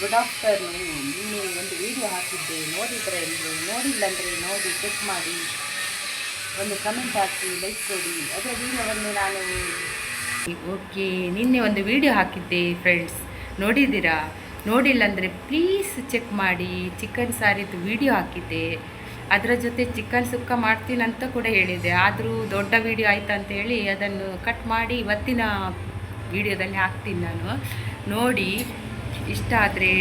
Good afternoon ನಿನ್ನೆ ಒಂದು video ಹಾಕಿದ್ದೆ. ನೋಡಿದರೆ ಎಲ್ಲರೂ ನೋಡಿಲ್ಲ ಅಂದರೆ ನೋಡಿ ಚೆಕ್ ಮಾಡಿ. ಒಂದು ಕಮೆಂಟ್ ಹಾಕಿ ಲೈಕ್ ಕೊಡಿ. ಅದರ ವಿಡಿಯೋವನ್ನು ನಾನು ಓಕೆ ನಿನ್ನೆ ಒಂದು ವಿಡಿಯೋ ಹಾಕಿದ್ದೆ ಫ್ರೆಂಡ್ಸ್ ನೋಡಿದ್ದೀರಾ? ನೋಡಿಲ್ಲ ಅಂದರೆ ಪ್ಲೀಸ್ ಚೆಕ್ ಮಾಡಿ. ಚಿಕನ್ ಸಾರಿದ್ದು ವಿಡಿಯೋ ಹಾಕಿದ್ದೆ. ಅದರ ಜೊತೆ ಚಿಕನ್ ಸುಕ್ಕ ಮಾಡ್ತೀನಿ ಅಂತ ಕೂಡ ಹೇಳಿದೆ ಆದರೂ ದೊಡ್ಡ ವಿಡಿಯೋ ಆಯ್ತು ಅಂತ ಹೇಳಿ ಅದನ್ನು ಕಟ್ ಮಾಡಿ ಇವತ್ತಿನ ವಿಡಿಯೋದಲ್ಲಿ ಹಾಕ್ತೀನಿ ನಾನು. ನೋಡಿ ಇಷ್ಟ ಆದರೆ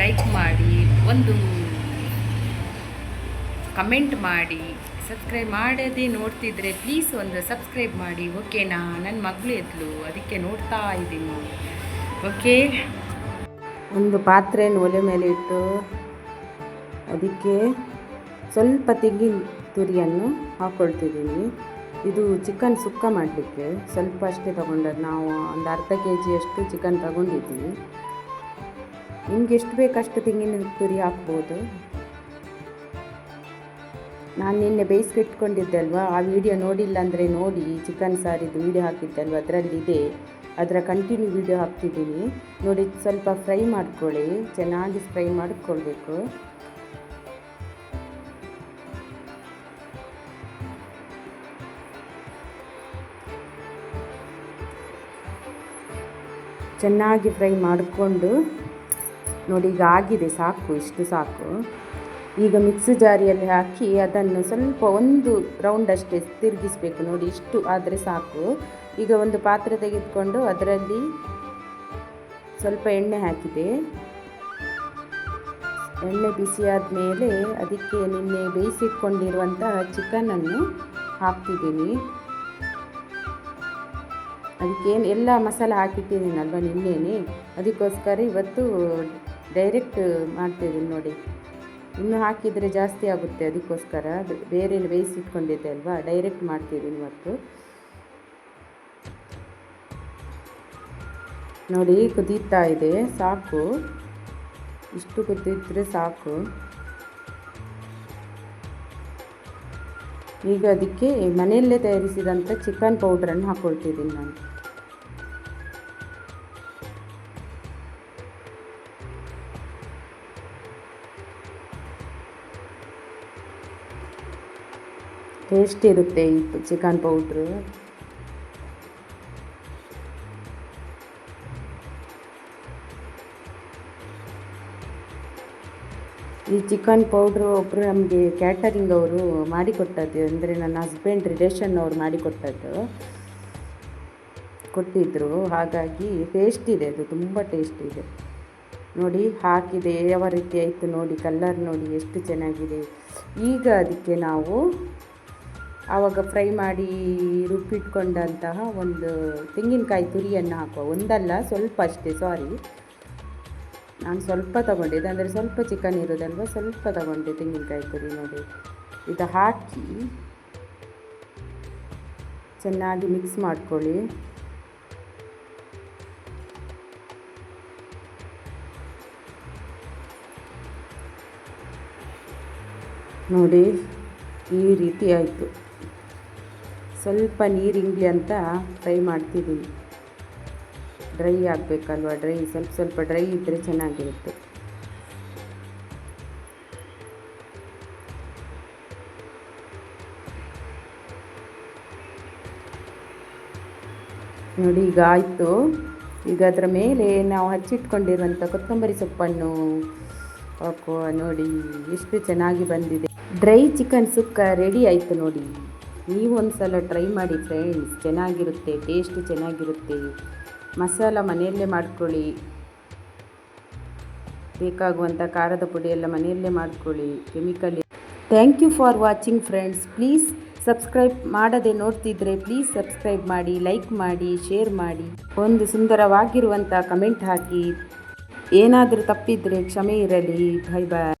ಲೈಕ್ ಮಾಡಿ, ಒಂದು ಕಮೆಂಟ್ ಮಾಡಿ ಸಬ್ಸ್ಕ್ರೈಬ್ ಮಾಡದೆ ನೋಡ್ತಿದ್ರೆ ಪ್ಲೀಸ್ ಒಂದು ಸಬ್ಸ್ಕ್ರೈಬ್ ಮಾಡಿ ಓಕೆನಾ ನನ್ನ ಮಗಳು ಎದ್ಲು, ಅದಕ್ಕೆ ನೋಡ್ತಾ ಇದ್ದೀನಿ. ಓಕೆ ಒಂದು ಪಾತ್ರೆಯನ್ನು ಒಲೆ ಮೇಲೆ ಇಟ್ಟು, ಅದಕ್ಕೆ ಸ್ವಲ್ಪ ತೆಂಗಿನ ತುರಿಯನ್ನು ಹಾಕ್ಕೊಳ್ತಿದ್ದೀನಿ ಇದು ಚಿಕನ್ ಸುಕ್ಕ ಮಾಡಲಿಕ್ಕೆ. ಸ್ವಲ್ಪ ಅಷ್ಟೇ ತೊಗೊಂಡದ್ದು. ನಾವು ಒಂದು ಅರ್ಧ ಕೆ ಜಿಯಷ್ಟು ಚಿಕನ್ ತಗೊಂಡಿದ್ದೀವಿ ನಿಮ್ಗೆ ಎಷ್ಟು ಬೇಕಷ್ಟು ತೆಂಗಿನ ತುರಿ ಹಾಕ್ಬೋದು. ನಾನು ನಿನ್ನೆ ಬೇಯಿಸ್ಕಿಟ್ಕೊಂಡಿದ್ದೆ ಅಲ್ವಾ ಆ ವಿಡಿಯೋ ನೋಡಿಲ್ಲ ಅಂದರೆ ನೋಡಿ, ಚಿಕನ್ ಸಾರಿದ್ದು ವಿಡಿಯೋ ಹಾಕಿದ್ದೆ ಅಲ್ವಾ ಅದರಲ್ಲಿದೆ ಅದರ ಕಂಟಿನ್ಯೂ ವಿಡಿಯೋ ಹಾಕ್ತಿದ್ದೀನಿ. ನೋಡಿ, ಸ್ವಲ್ಪ ಫ್ರೈ ಮಾಡ್ಕೊಳ್ಳಿ. ಚೆನ್ನಾಗಿ ಫ್ರೈ ಮಾಡಿಕೊಳ್ಬೇಕು. ಚೆನ್ನಾಗಿ ಫ್ರೈ ಮಾಡಿಕೊಂಡು ನೋಡಿ, ಈಗ ಆಗಿದೆ, ಸಾಕು, ಇಷ್ಟು ಸಾಕು. ಈಗ ಮಿಕ್ಸಿ ಜಾರಿಯಲ್ಲಿ ಹಾಕಿ ಅದನ್ನು ಸ್ವಲ್ಪ ಒಂದು ರೌಂಡ್ ಅಷ್ಟೇ ತಿರುಗಿಸ್ಬೇಕು. ನೋಡಿ, ಇಷ್ಟು ಆದರೆ ಸಾಕು. ಈಗ ಒಂದು ಪಾತ್ರೆ ತೆಗೆದುಕೊಂಡು ಅದರಲ್ಲಿ ಸ್ವಲ್ಪ ಎಣ್ಣೆ ಹಾಕಿದೆ. ಎಣ್ಣೆ ಬಿಸಿಯಾದ ಮೇಲೆ ಅದಕ್ಕೆ ನಿನ್ನೆ ಬೇಯಿಸಿಟ್ಕೊಂಡಿರುವಂತಹ ಚಿಕನನ್ನು ಹಾಕ್ತಿದ್ದೀನಿ. ಅದಕ್ಕೇನು, ಎಲ್ಲ ಮಸಾಲೆ ಹಾಕಿಟ್ಟಿದ್ದೀನಲ್ವ ನಿನ್ನೇನೆ? ಅದಕ್ಕೋಸ್ಕರ ಇವತ್ತು ಡೈರೆಕ್ಟ್ ಮಾಡ್ತಿದ್ದೀನಿ ನೋಡಿ. ಇನ್ನು ಹಾಕಿದರೆ ಜಾಸ್ತಿ ಆಗುತ್ತೆ ಅದಕ್ಕೋಸ್ಕರ. ಬೇರೆ ಬೇಯಿಸಿಟ್ಕೊಂಡಿದ್ದೆ ಅಲ್ವಾ? ಡೈರೆಕ್ಟ್ ಮಾಡ್ತಿದ್ದೀನಿ ಇವತ್ತು ನೋಡಿ ಕುದೀತಾ ಇದೆ. ಸಾಕು. ಇಷ್ಟು ಕುದಿದ್ರೆ ಸಾಕು. ಈಗ ಅದಕ್ಕೆ ಮನೆಯಲ್ಲೇ ತಯಾರಿಸಿದಂಥ ಚಿಕನ್ ಪೌಡ್ರನ್ನು ಹಾಕ್ಕೊಳ್ತಿದ್ದೀನಿ ನಾನು. ಟೇಸ್ಟ್ ಇರುತ್ತೆ ಈ ಚಿಕನ್ ಪೌಡ್ರು. ಈ ಚಿಕನ್ ಪೌಡ್ರು ಒಬ್ಬರು ನಮಗೆ ಕ್ಯಾಟರಿಂಗ್ ಅವರು ಮಾಡಿಕೊಟ್ಟದ್ದು, ಅಂದರೆ ನನ್ನ ಹಸ್ಬೆಂಡ್ ರಿಲೇಷನ್ ಅವರು ಮಾಡಿಕೊಟ್ಟದ್ದು. ಕೊಟ್ಟಿದ್ದರು ಹಾಗಾಗಿ ಟೇಸ್ಟ್ ಇದೆ, ಅದು ತುಂಬ ಟೇಸ್ಟ್ ಇದೆ. ನೋಡಿ, ಹಾಕಿದೆ, ಯಾವ ರೀತಿ ಆಯಿತು ನೋಡಿ ಕಲ್ಲರ್ ನೋಡಿ, ಎಷ್ಟು ಚೆನ್ನಾಗಿದೆ. ಈಗ ಅದಕ್ಕೆ ನಾವು ಆವಾಗ ಫ್ರೈ ಮಾಡಿ ರುಬ್ಬಿಟ್ಕೊಂಡಂತಹ ಒಂದು ತೆಂಗಿನಕಾಯಿ ತುರಿಯನ್ನು ಹಾಕುವ. ಒಂದಲ್ಲ, ಸ್ವಲ್ಪ ಅಷ್ಟೇ ಸಾರಿ ನಾನು ಸ್ವಲ್ಪ ತಗೊಂಡಿದ್ದೆ ಅಂದರೆ ಸ್ವಲ್ಪ ಚಿಕನ್ ಇರೋದಲ್ವ? ಸ್ವಲ್ಪ ತಗೊಂಡೆ ತೆಂಗಿನಕಾಯಿ ತುರಿ ನೋಡಿ. ಇದು ಹಾಕಿ ಚೆನ್ನಾಗಿ ಮಿಕ್ಸ್ ಮಾಡ್ಕೊಳ್ಳಿ. ನೋಡಿ, ಈ ರೀತಿ ಆಯಿತು. ಸ್ವಲ್ಪ ನೀರಿಂಗ್ಲಿ ಅಂತ ಫ್ರೈ ಮಾಡ್ತಿದ್ದೀನಿ ಡ್ರೈ ಆಗಬೇಕಲ್ವ? ಡ್ರೈ ಸ್ವಲ್ಪ ಸ್ವಲ್ಪ ಡ್ರೈ ಇದ್ದರೆ ಚೆನ್ನಾಗಿರುತ್ತೆ. ನೋಡಿ, ಈಗ ಆಯಿತು. ಈಗ ಅದರ ಮೇಲೆ ನಾವು ಹಚ್ಚಿಟ್ಕೊಂಡಿರುವಂಥ ಕೊತ್ತಂಬರಿ ಸೊಪ್ಪನ್ನು ಹಾಕುವ ನೋಡಿ, ಎಷ್ಟು ಚೆನ್ನಾಗಿ ಬಂದಿದೆ. ಡ್ರೈ ಚಿಕನ್ ಸುಕ್ಕ ರೆಡಿ ಆಯಿತು ನೋಡಿ. ನೀವು ಒಂದು ಸಲ ಟ್ರೈ ಮಾಡಿ ಫ್ರೆಂಡ್ಸ್ ಚೆನ್ನಾಗಿರುತ್ತೆ ಟೇಸ್ಟ್ ಚೆನ್ನಾಗಿರುತ್ತೆ. ಮಸಾಲ ಮನೆಯಲ್ಲೇ ಮಾಡ್ಕೊಳ್ಳಿ. ಬೇಕಾಗುವಂಥ ಖಾರದ ಪುಡಿ ಎಲ್ಲ ಮನೆಯಲ್ಲೇ ಮಾಡ್ಕೊಳ್ಳಿ chemical thank you for watching friends please subscribe ಮಾಡದೆ ನೋಡ್ತಿದ್ರೆ ಪ್ಲೀಸ್ ಸಬ್ಸ್ಕ್ರೈಬ್ ಮಾಡಿ ಲೈಕ್ ಮಾಡಿ ಶೇರ್ ಮಾಡಿ. ಒಂದು ಸುಂದರವಾಗಿರುವಂಥ ಕಮೆಂಟ್ ಹಾಕಿ. ಏನಾದರೂ ತಪ್ಪಿದರೆ ಕ್ಷಮೆ ಇರಲಿ. ಬಾಯ್ ಬಾಯ್